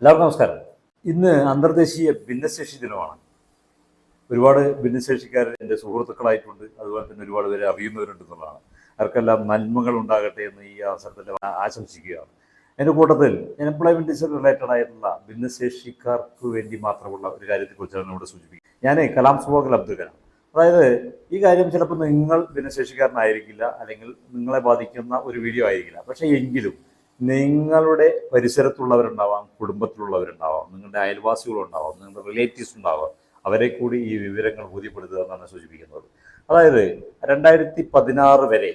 എല്ലാവർക്കും നമസ്കാരം. ഇന്ന് അന്തർദേശീയ ഭിന്നശേഷി ദിനമാണ്. ഒരുപാട് ഭിന്നശേഷിക്കാർ എന്റെ സുഹൃത്തുക്കളായിട്ടുണ്ട്. അതുപോലെ തന്നെ ഒരുപാട് പേരെ അറിയുന്നവരുണ്ട് എന്നുള്ളതാണ്. അവർക്കെല്ലാം നന്മകൾ ഉണ്ടാകട്ടെ എന്ന് ഈ അവസരത്തിൽ ആശംസിക്കുകയാണ്. എന്റെ കൂട്ടത്തിൽ എംപ്ലോയ്മെന്റ് റിലേറ്റഡ് ആയിട്ടുള്ള ഭിന്നശേഷിക്കാർക്ക് വേണ്ടി മാത്രമുള്ള ഒരു കാര്യത്തെക്കുറിച്ചാണ് ഇവിടെ സൂചിപ്പിക്കുന്നത് ഞാൻ കലാം സുബോഗൽ അബ്ദുൽകലാം അതായത് ഈ കാര്യം ചിലപ്പോൾ നിങ്ങൾ ഭിന്നശേഷിക്കാരനായിരിക്കില്ല അല്ലെങ്കിൽ നിങ്ങളെ ബാധിക്കുന്ന ഒരു വീഡിയോ ആയിരിക്കില്ല. പക്ഷേ എങ്കിലും നിങ്ങളുടെ പരിസരത്തുള്ളവരുണ്ടാവാം കുടുംബത്തിലുള്ളവരുണ്ടാവാം നിങ്ങളുടെ അയൽവാസികളുണ്ടാവാം നിങ്ങളുടെ റിലേറ്റീവ്സ് ഉണ്ടാവാം അവരെ കൂടി ഈ വിവരങ്ങൾ ബോധ്യപ്പെടുത്തുക എന്നാണ് സൂചിപ്പിക്കുന്നത്. അതായത് രണ്ടായിരത്തി പതിനാറ് വരെ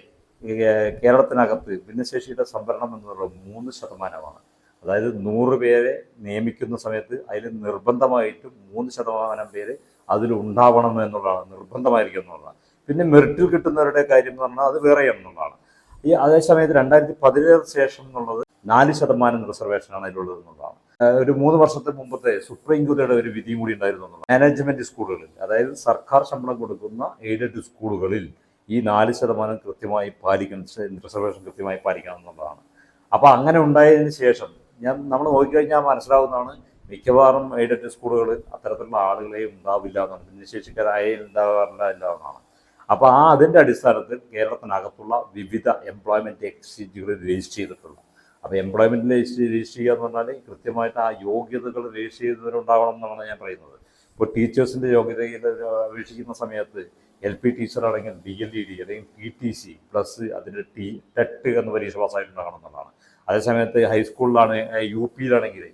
കേരളത്തിനകത്ത് ഭിന്നശേഷിയുടെ സംവരണം എന്ന് പറയുന്നത് മൂന്ന് ശതമാനമാണ്. അതായത് നൂറ് പേരെ നിയമിക്കുന്ന സമയത്ത് അതിൽ നിർബന്ധമായിട്ടും മൂന്ന് ശതമാനം പേര് അതിലുണ്ടാവണം എന്നുള്ളതാണ് നിർബന്ധമായിരിക്കും എന്നുള്ളതാണ്. പിന്നെ മെറിറ്റിൽ കിട്ടുന്നവരുടെ കാര്യം എന്ന് പറഞ്ഞാൽ അത് വേറെ എന്നുള്ളതാണ് ഈ അതേ സമയത്ത് രണ്ടായിരത്തി പതിനേഴ് ശേഷം എന്നുള്ളത് നാല് ശതമാനം റിസർവേഷനാണ് അതിലുള്ളത് എന്നുള്ളതാണ്. ഒരു മൂന്ന് വർഷത്തെ മുമ്പത്തെ സുപ്രീം കോടതിയുടെ ഒരു വിധിയും കൂടി ഉണ്ടായിരുന്നു എന്നുള്ളത്. മാനേജ്മെന്റ് സ്കൂളുകളിൽ അതായത് സർക്കാർ ശമ്പളം കൊടുക്കുന്ന എയ്ഡഡ് സ്കൂളുകളിൽ ഈ നാല് ശതമാനം കൃത്യമായി പാലിക്കണം റിസർവേഷൻ കൃത്യമായി പാലിക്കണം എന്നുള്ളതാണ്. അപ്പോൾ അങ്ങനെ ഉണ്ടായതിന് ശേഷം ഞാൻ നമ്മൾ നോക്കിക്കഴിഞ്ഞാൽ മനസ്സിലാവുന്നതാണ് മിക്കവാറും എയ്ഡഡ് സ്കൂളുകൾ അത്തരത്തിലുള്ള ആളുകളെ ഉണ്ടാവില്ല എന്നാണ് ഭിന്നശേഷിക്കാരായ ഉണ്ടാകാറില്ല എന്നാണ് അപ്പോൾ ആ അതിന്റെ അടിസ്ഥാനത്തിൽ കേരളത്തിനകത്തുള്ള വിവിധ എംപ്ലോയ്മെന്റ് എക്സ്ചേഞ്ചുകൾ രജിസ്റ്റർ ചെയ്തിട്ടുള്ളു അപ്പോൾ എംപ്ലോയ്മെന്റ് രജിസ്റ്റർ രജിസ്റ്റർ ചെയ്യുക എന്ന് പറഞ്ഞാൽ കൃത്യമായിട്ട് ആ യോഗ്യതകൾ രജിസ്റ്റർ ചെയ്തവരുണ്ടാവണം എന്നാണ് ഞാൻ പറയുന്നത്. ഇപ്പോൾ ടീച്ചേഴ്സിന്റെ യോഗ്യതയിൽ അപേക്ഷിക്കുന്ന സമയത്ത് എൽ പി ടീച്ചറാണെങ്കിൽ ഡി എൽ ഇ ഡി അല്ലെങ്കിൽ പി ടി സി പ്ലസ് അതിന്റെ ടി ടെറ്റ് എന്ന പരീക്ഷ പാസ്സായിട്ടുണ്ടാകണം എന്നുള്ളതാണ്. അതേസമയത്ത് ഹൈസ്കൂളിലാണ് യു പിയിലാണെങ്കിൽ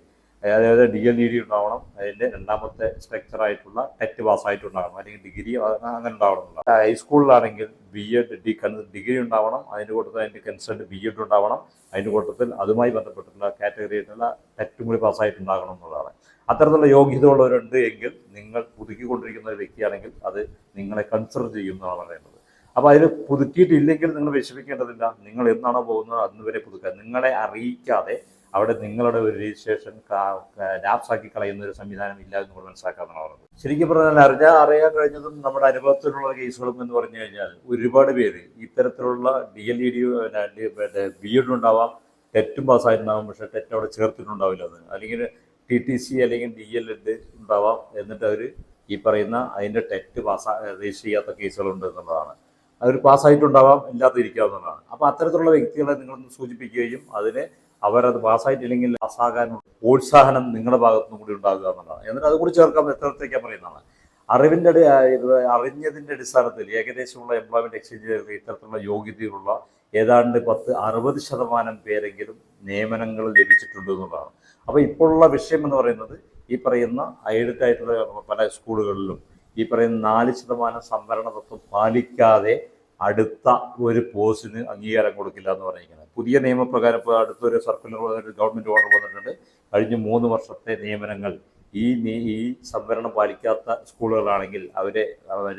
അതായത് ഡി എൽ ഇ ഡി ഉണ്ടാവണം. അതിന്റെ രണ്ടാമത്തെ സ്ട്രക്ചർ ആയിട്ടുള്ള ടെറ്റ് പാസ് പാസ്സായിട്ടുണ്ടാകണം അല്ലെങ്കിൽ ഡിഗ്രി അങ്ങനെ ഉണ്ടാവണം ഹൈസ്കൂളിലാണെങ്കിൽ ബി എഡ് ഡി ഡിഗ്രി ഉണ്ടാവണം. അതിന്റെ കൂട്ടത്തിൽ അതിന്റെ കൺസൾട്ട് ബി എഡ് ഉണ്ടാവണം. അതിന്റെ കൂട്ടത്തിൽ അതുമായി ബന്ധപ്പെട്ടുള്ള കാറ്റഗറി ആയിട്ടുള്ള ടെറ്റും കൂടി പാസ്സായിട്ടുണ്ടാകണം എന്നുള്ളതാണ്. അത്തരത്തിലുള്ള യോഗ്യത ഉള്ളവരുണ്ട് എങ്കിൽ നിങ്ങൾ പുതുക്കിക്കൊണ്ടിരിക്കുന്ന ഒരു വ്യക്തിയാണെങ്കിൽ അത് നിങ്ങളെ കൺസിഡർ ചെയ്യുന്നതാണ് പറയുന്നത്. അപ്പോൾ അതിൽ പുതുക്കിയിട്ടില്ലെങ്കിൽ നിങ്ങൾ വിഷമിക്കേണ്ടതില്ല. നിങ്ങൾ എന്നാണോ പോകുന്നത് അന്ന് വരെ പുതുക്കുക. നിങ്ങളെ അറിയിക്കാതെ അവിടെ നിങ്ങളുടെ ഒരു രജിസ്ട്രേഷൻ ലാപ്സാക്കി കളയുന്ന ഒരു സംവിധാനം ഇല്ല എന്ന് മനസ്സിലാക്കാമെന്നാണ് പറഞ്ഞത്. ശരിക്കും പറഞ്ഞാൽ അറിഞ്ഞാൽ അറിയാൻ കഴിഞ്ഞതും നമ്മുടെ അനുഭവത്തിലുള്ള കേസുകളും എന്ന് പറഞ്ഞു കഴിഞ്ഞാൽ ഒരുപാട് പേര് ഇത്തരത്തിലുള്ള D L E D B Ed ഉണ്ടാവാം ടെറ്റും പാസ്സായിട്ടുണ്ടാവും പക്ഷെ ടെറ്റ് അവിടെ ചേർത്തിട്ടുണ്ടാവില്ല അത്. അല്ലെങ്കിൽ ടി ടി സി അല്ലെങ്കിൽ ഡി എൽ എഡ് ഉണ്ടാവാം എന്നിട്ട് അവർ ഈ പറയുന്ന അതിന്റെ ടെറ്റ് പാസ്സാ രജിസ്റ്റർ ചെയ്യാത്ത കേസുകളുണ്ട് എന്നുള്ളതാണ്. അവർ പാസ്സായിട്ടുണ്ടാവാം ഇല്ലാതിരിക്കാവുന്നതാണ്. അപ്പോൾ അത്തരത്തിലുള്ള വ്യക്തികളെ നിങ്ങളൊന്ന് സൂചിപ്പിക്കുകയും അതിനെ അവരത് പാസ്സായിട്ടില്ലെങ്കിൽ പാസ്സാകാനുള്ള പ്രോത്സാഹനം നിങ്ങളുടെ ഭാഗത്തുനിന്നും കൂടി ഉണ്ടാകുക എന്നുള്ളതാണ്. എന്നിട്ട് അതുകൂടി ചേർക്കാൻ എത്രത്തേക്കാണ് പറയുന്നതാണ്? അറിവിന്റെ അറിഞ്ഞതിന്റെ അടിസ്ഥാനത്തിൽ ഏകദേശമുള്ള എംപ്ലോയ്മെന്റ് എക്സ്ചേഞ്ചുകൾക്ക് ഇത്തരത്തിലുള്ള യോഗ്യതയുള്ള ഏതാണ്ട് പത്ത് അറുപത് ശതമാനം പേരെങ്കിലും നിയമനങ്ങൾ ലഭിച്ചിട്ടുണ്ട് എന്നുള്ളതാണ്. അപ്പോൾ ഇപ്പോഴുള്ള വിഷയം എന്ന് പറയുന്നത് ഈ പറയുന്ന ഐഡഡ് ആയിട്ടുള്ള പല സ്കൂളുകളിലും ഈ പറയുന്ന നാല് ശതമാനം സംവരണ തത്വം പാലിക്കാതെ അടുത്ത ഒരു പോസ്റ്റിന് അംഗീകാരം കൊടുക്കില്ല എന്ന് പറഞ്ഞിരിക്കുന്നത്. പുതിയ നിയമപ്രകാരം ഇപ്പോൾ അടുത്തൊരു സർക്കുലർ ഗവൺമെന്റ് ഓർഡർ വന്നിട്ടുണ്ട്. കഴിഞ്ഞ മൂന്ന് വർഷത്തെ നിയമനങ്ങൾ ഈ ഈ സംവരണം പാലിക്കാത്ത സ്കൂളുകളാണെങ്കിൽ അവരെ അവർ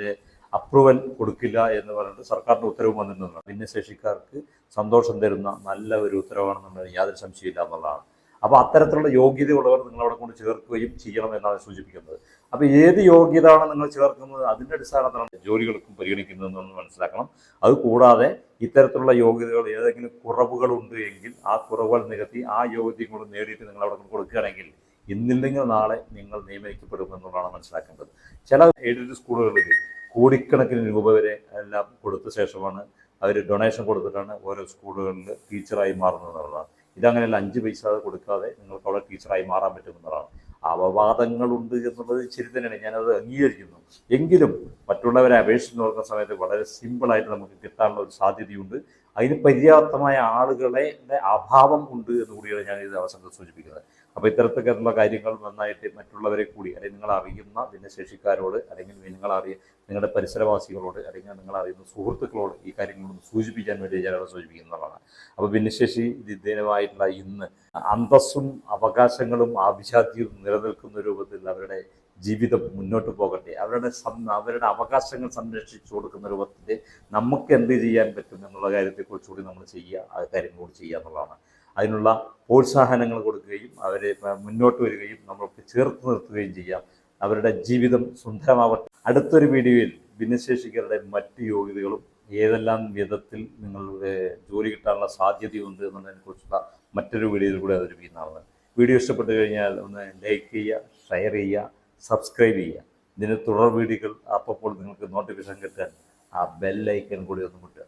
അപ്രൂവൽ കൊടുക്കില്ല എന്ന് പറഞ്ഞിട്ട് സർക്കാരിന്റെ ഉത്തരവ് വന്നിട്ടുണ്ട് ഭിന്നശേഷിക്കാർക്ക് സന്തോഷം തരുന്ന നല്ല ഒരു ഉത്തരവാണെന്നുള്ളത് യാതൊരു സംശയമില്ല എന്നുള്ളതാണ്. അപ്പോൾ അത്തരത്തിലുള്ള യോഗ്യതയുള്ളവർ നിങ്ങൾ അവിടെ കൊണ്ട് ചേർക്കുകയും ചെയ്യണം എന്നാണ് സൂചിപ്പിക്കുന്നത്. അപ്പോൾ ഏത് യോഗ്യതയാണ് നിങ്ങൾ ചേർക്കുന്നത്? അതിന്റെ അടിസ്ഥാനത്തിലാണ് ജോലികൾക്കും പരിഗണിക്കുന്നതെന്ന് മനസ്സിലാക്കണം. അത് കൂടാതെ ഇത്തരത്തിലുള്ള യോഗ്യതകൾ ഏതെങ്കിലും കുറവുകളുണ്ട് എങ്കിൽ ആ കുറവുകൾ നികത്തി ആ യോഗ്യതയും കൂടെ നേടിയിട്ട് നിങ്ങൾ അവിടെ കൊണ്ട് കൊടുക്കുകയാണെങ്കിൽ ഇന്നില്ലെങ്കിൽ നാളെ നിങ്ങൾ നിയമിക്കപ്പെടും എന്നുള്ളതാണ് മനസ്സിലാക്കേണ്ടത്. ചില എയ്ഡഡ് സ്കൂളുകളിൽ കോടിക്കണക്കിന് രൂപ വരെ എല്ലാം കൊടുത്ത ശേഷമാണ് അവർ ഡൊണേഷൻ കൊടുത്തിട്ടാണ് ഓരോ സ്കൂളുകളിൽ ടീച്ചറായി മാറുന്നത് എന്നുള്ളതാണ്. ഇതങ്ങനെയല്ല അഞ്ച് പൈസ കൊടുക്കാതെ നിങ്ങൾക്ക് അവിടെ ടീച്ചറായി മാറാൻ പറ്റുമെന്നുള്ളതാണ്. അപവാദങ്ങളുണ്ട് എന്നുള്ളത് ശരി തന്നെയാണ്. ഞാനത് അംഗീകരിക്കുന്നു. എങ്കിലും മറ്റുള്ളവരെ അപേക്ഷിച്ച് നോക്കുന്ന സമയത്ത് വളരെ സിമ്പിളായിട്ട് നമുക്ക് കിട്ടാനുള്ള ഒരു സാധ്യതയുണ്ട്. അതിന് പര്യാപ്തമായ ആളുകളെ അഭാവം ഉണ്ട് എന്ന് കൂടിയാണ് ഞാൻ ഇത് അവസരത്തിൽ സൂചിപ്പിക്കുന്നത്. അപ്പോൾ ഇത്തരത്തിലുള്ള കാര്യങ്ങൾ നന്നായിട്ട് മറ്റുള്ളവരെ കൂടി അല്ലെങ്കിൽ നിങ്ങൾ അറിയുന്ന ഭിന്നശേഷിക്കാരോട് അല്ലെങ്കിൽ നിങ്ങൾ അറിയ നിങ്ങളുടെ പരിസരവാസികളോട് അല്ലെങ്കിൽ നിങ്ങൾ അറിയുന്ന സുഹൃത്തുക്കളോട് ഈ കാര്യങ്ങളൊന്ന് സൂചിപ്പിക്കാൻ വേണ്ടി ഞാൻ അവിടെ സൂചിപ്പിക്കുന്നതാണ്. അപ്പോൾ ഭിന്നശേഷി ദിനമായിട്ടുള്ള ഇന്ന് അന്തസ്സും അവകാശങ്ങളും ആഭിജാത്യവും നിലനിൽക്കുന്ന രൂപത്തിൽ അവരുടെ ജീവിതം മുന്നോട്ട് പോകട്ടെ. അവരുടെ അവരുടെ അവകാശങ്ങൾ സംരക്ഷിച്ചു കൊടുക്കുന്ന രൂപത്തിൽ നമുക്ക് എന്ത് ചെയ്യാൻ പറ്റും എന്നുള്ള കാര്യത്തെക്കുറിച്ചുകൂടി നമ്മൾ ചെയ്യുക ആ കാര്യങ്ങളോട് ചെയ്യുക എന്നുള്ളതാണ്. അതിനുള്ള പ്രോത്സാഹനങ്ങൾ കൊടുക്കുകയും അവരെ മുന്നോട്ട് വരികയും നമ്മൾക്ക് ചേർത്ത് നിർത്തുകയും ചെയ്യാം. അവരുടെ ജീവിതം സുന്ദരമാവട്ടെ. അടുത്തൊരു വീഡിയോയിൽ ഭിന്നശേഷിക്കാരുടെ മറ്റ് യോഗ്യതകളും ഏതെല്ലാം വിധത്തിൽ നിങ്ങളുടെ ജോലി കിട്ടാനുള്ള സാധ്യതയുണ്ട് എന്നുള്ളതിനെക്കുറിച്ചുള്ള മറ്റൊരു വീഡിയോയിൽ കൂടെ അവതരിപ്പിക്കുന്നതാണ്. വീഡിയോ ഇഷ്ടപ്പെട്ടു കഴിഞ്ഞാൽ ഒന്ന് ലൈക്ക് ചെയ്യുക ഷെയർ ചെയ്യുക സബ്സ്ക്രൈബ് ചെയ്യുക. ഇതിന് തുടർ വീഡിയോകൾ അപ്പോൾ നിങ്ങൾക്ക് നോട്ടിഫിക്കേഷൻ കിട്ടാൻ ആ ബെല്ലൈക്കൻ കൂടി ഒന്ന് കിട്ടുക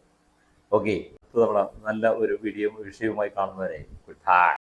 ഓക്കെ തവണ നല്ല ഒരു വീഡിയോ വിഷയവുമായി കാണുന്നവരെ ഗുഡ് ബൈ.